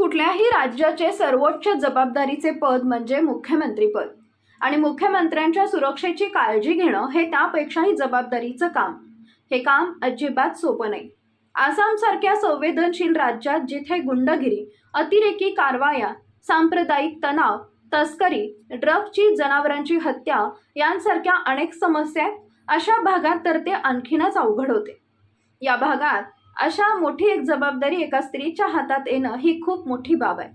कुठल्याही राज्याचे सर्वोच्च जबाबदारीचे पद म्हणजे मुख्यमंत्री पद आणि मुख्यमंत्र्यांच्या सुरक्षेची काळजी घेणं हे त्यापेक्षाही जबाबदारीचं काम. हे काम अजिबात सोपं नाही. आसामसारख्या संवेदनशील राज्यात जिथे गुंडगिरी अतिरेकी कारवाया सांप्रदायिक तणाव तस्करी ड्रगची जनावरांची हत्या यांसारख्या अनेक समस्या आहेत अशा भागात तर ते आणखीनच अवघड होते. या भागात अशा मोठी एक जबाबदारी एका स्त्रीच्या हातात येणं ही खूप मोठी बाब आहे.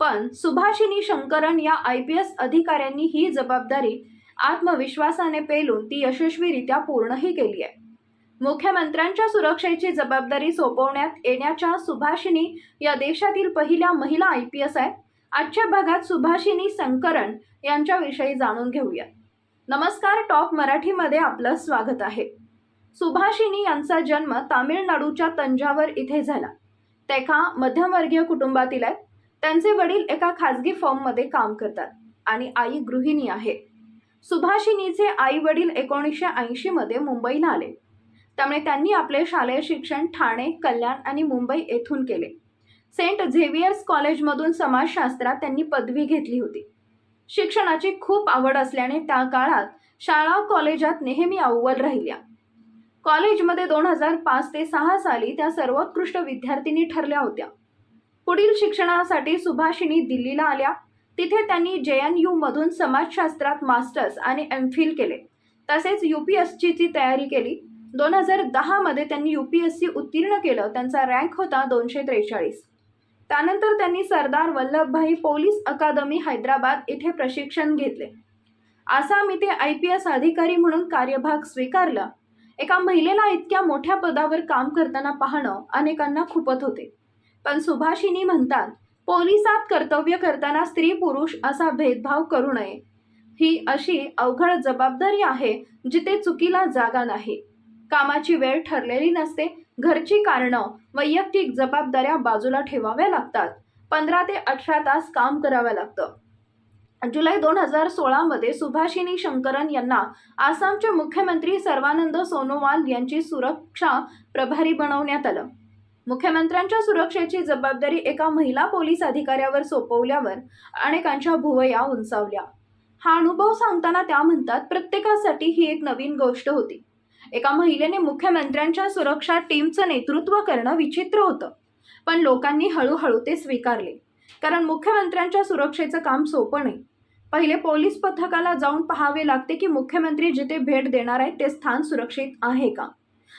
पण सुभाषिनी शंकरन या आय पी एस अधिकाऱ्यांनी ही जबाबदारी आत्मविश्वासाने पेलून ती यशस्वीरित्या पूर्णही केली आहे. मुख्यमंत्र्यांच्या सुरक्षेची जबाबदारी सोपवण्यात येण्याच्या सुभाषिनी या देशातील पहिल्या महिला आय पी एस आहे. आजच्या भागात सुभाषिनी शंकरन यांच्याविषयी जाणून घेऊया. नमस्कार टॉप मराठीमध्ये आपलं स्वागत आहे. सुभाषिनी यांचा जन्म तामिळनाडूच्या तंजावर इथे झाला. ते एका मध्यमवर्गीय कुटुंबातील आहेत. त्यांचे वडील एका खाजगी फॉर्ममध्ये काम करतात आणि आई गृहिणी आहे. सुभाषिनीचे आई वडील एकोणीसशे ऐंशीमध्ये मुंबईला आले. त्यामुळे त्यांनी आपले शालेय शिक्षण ठाणे कल्याण आणि मुंबई येथून केले. सेंट झेवियर्स कॉलेजमधून समाजशास्त्रात त्यांनी पदवी घेतली होती. शिक्षणाची खूप आवड असल्याने त्या काळात शाळा कॉलेजात नेहमी अव्वल राहिल्या. कॉलेजमध्ये दोन हजार पाच ते सहा साली त्या सर्वोत्कृष्ट विद्यार्थिनी ठरल्या होत्या. पुढील शिक्षणासाठी सुभाषिनी दिल्लीला आल्या. तिथे त्यांनी जे एन यू मधून समाजशास्त्रात मास्टर्स आणि एम फिल केले. तसेच यू पी एस ची तयारी केली. दोन हजार दहामध्ये त्यांनी यू पी एस सी उत्तीर्ण केलं. त्यांचा रँक होता दोनशे त्रेचाळीस. त्यानंतर त्यांनी सरदार वल्लभभाई पोलीस अकादमी हैदराबाद येथे प्रशिक्षण घेतले. आसाम इथे आय पी एस अधिकारी म्हणून कार्यभाग स्वीकारला. एका महिलेला इतक्या मोठ्या पदावर काम करताना पाहणं अनेकांना खुपत होते. पण सुभाषिनी म्हणतात पोलिसात कर्तव्य करताना स्त्री पुरुष असा भेदभाव करू नये. ही अशी अवघड जबाबदारी आहे जिथे चुकीला जागा नाही. कामाची वेळ ठरलेली नसते घरची कारणं वैयक्तिक जबाबदाऱ्या बाजूला ठेवाव्या लागतात. पंधरा ते अठरा तास काम करावं लागतं. जुलै दोन हजार सोळामध्ये सुभाषिनी शंकरन यांना आसामचे मुख्यमंत्री सर्वानंद सोनोवाल यांची सुरक्षा प्रभारी बनवण्यात आलं. मुख्यमंत्र्यांच्या सुरक्षेची जबाबदारी एका महिला पोलीस अधिकाऱ्यावर सोपवल्यावर अनेकांच्या भुवया उंचावल्या. हा अनुभव सांगताना त्या म्हणतात प्रत्येकासाठी ही एक नवीन गोष्ट होती. एका महिलेने मुख्यमंत्र्यांच्या सुरक्षा टीमचं नेतृत्व करणं विचित्र होतं. पण लोकांनी हळूहळू ते स्वीकारले. कारण मुख्यमंत्र्यांच्या सुरक्षेचं काम सोपं नाही. पहिले पोलीस पथकाला जाऊन पाहावे लागते की मुख्यमंत्री जिथे भेट देणार आहेत ते स्थान सुरक्षित आहे का?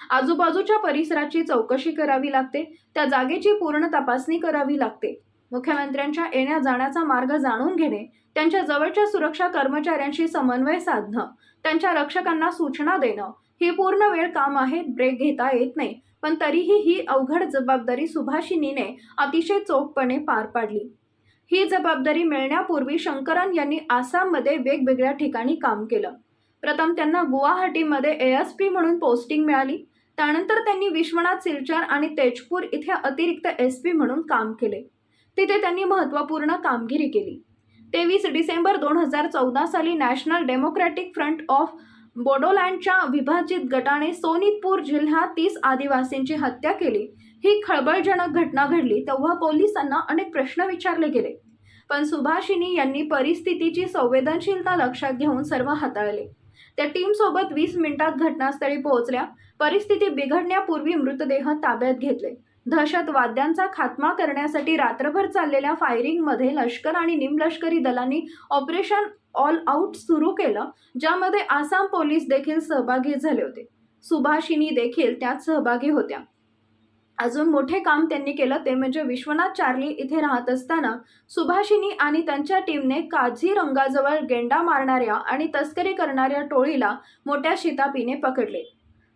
आजूबाजूच्या परिसराची चौकशी करावी लागते त्या जागेची पूर्ण तपासणी करावी लागते. मुख्यमंत्र्यांच्या येण्या जाण्याचा मार्ग जाणून घेणे त्यांच्या जवळच्या सुरक्षा कर्मचाऱ्यांशी समन्वय साधणं त्यांच्या रक्षकांना सूचना देणं हे पूर्ण वेळ काम आहे ब्रेक घेता येत नाही. पण तरीही ही अवघड जबाबदारी सुभाषिनीने अतिशय चोखपणे पार पाडली. ही जबाबदारी मिळण्यापूर्वी शंकरन यांनी आसाममध्ये वेगवेगळ्या ठिकाणी काम केलं. प्रथम त्यांना गुवाहाटीमध्ये ए एस पी म्हणून पोस्टिंग मिळाली. त्यानंतर त्यांनी विश्वनाथ सिलचर आणि तेजपूर इथे अतिरिक्त एस पी म्हणून काम केले. तिथे त्यांनी महत्त्वपूर्ण कामगिरी केली. तेवीस डिसेंबर दोन हजार चौदा साली नॅशनल डेमोक्रॅटिक फ्रंट ऑफ बोडोलँडच्या विभाजित गटाने सोनितपूर जिल्ह्यात तीस आदिवासींची हत्या केली. ही खळबळजनक घटना घडली तेव्हा पोलिसांना अनेक प्रश्न विचारले गेले. पण सुभाषिनी यांनी परिस्थितीची संवेदनशीलता लक्षात घेऊन सर्व हाताळले. त्या टीमसोबत वीस मिनिटात घटनास्थळी पोहोचल्या. परिस्थिती बिघडण्यापूर्वी मृतदेह ताब्यात घेतले. दहशतवाद्यांचा खात्मा करण्यासाठी रात्रभर चाललेल्या फायरिंगमध्ये लष्कर आणि निमलष्करी दलांनी ऑपरेशन ऑल आऊट सुरू केलं ज्यामध्ये आसाम पोलीस देखील सहभागी झाले होते. सुभाषिनी देखील त्यात सहभागी होत्या. अजून मोठे काम त्यांनी केलं ते म्हणजे विश्वनाथ चार्ली इथे राहत असताना सुभाषिनी आणि त्यांच्या टीमने काझीरंगाजवळ गेंडा मारणाऱ्या आणि तस्करी करणाऱ्या टोळीला मोठ्या शितापीने पकडले.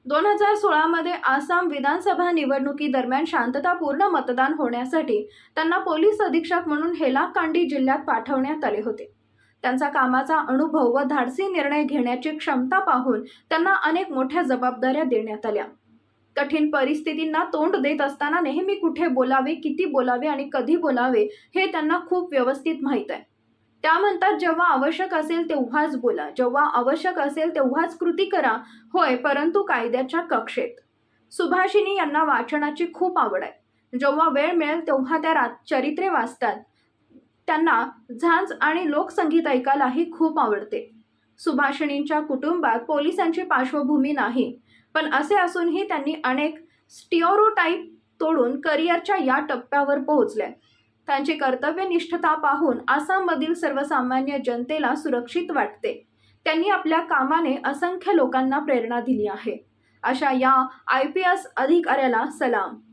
दोन हजार सोळामध्ये आसाम विधानसभा निवडणुकीदरम्यान शांततापूर्ण मतदान होण्यासाठी त्यांना पोलीस अधीक्षक म्हणून हेलाकांडी जिल्ह्यात पाठवण्यात आले होते. त्यांचा कामाचा अनुभव व धाडसी निर्णय घेण्याची क्षमता पाहून त्यांना अनेक मोठ्या जबाबदाऱ्या देण्यात आल्या. कठीण परिस्थितींना तोंड देत असताना नेहमी कुठे बोलावे किती बोलावे आणि कधी बोलावे हे त्यांना खूप व्यवस्थित माहीत आहे. त्या म्हणतात जेव्हा आवश्यक असेल तेव्हाच बोला जेव्हा आवश्यक असेल तेव्हाच कृती करा होय परंतु कायद्याच्या कक्षेत. सुभाषिनी यांना वाचनाची खूप आवड आहे. जेव्हा वेळ मिळेल तेव्हा त्या रात चरित्रे वाचतात. त्यांना झांज आणि लोकसंगीत ऐकायलाही खूप आवडते. सुभाषिणींच्या कुटुंबात पोलिसांची पार्श्वभूमी नाही पण असे असूनही त्यांनी अनेक स्टिओरोटाईप तोडून करिअरच्या या टप्प्यावर पोहोचल्या त्यांची कर्तव्यनिष्ठता पाहून आसाममधील सर्वसामान्य जनतेला सुरक्षित वाटते. त्यांनी आपल्या कामाने असंख्य लोकांना प्रेरणा दिली आहे. अशा या आय पी एस अधिकाऱ्याला सलाम.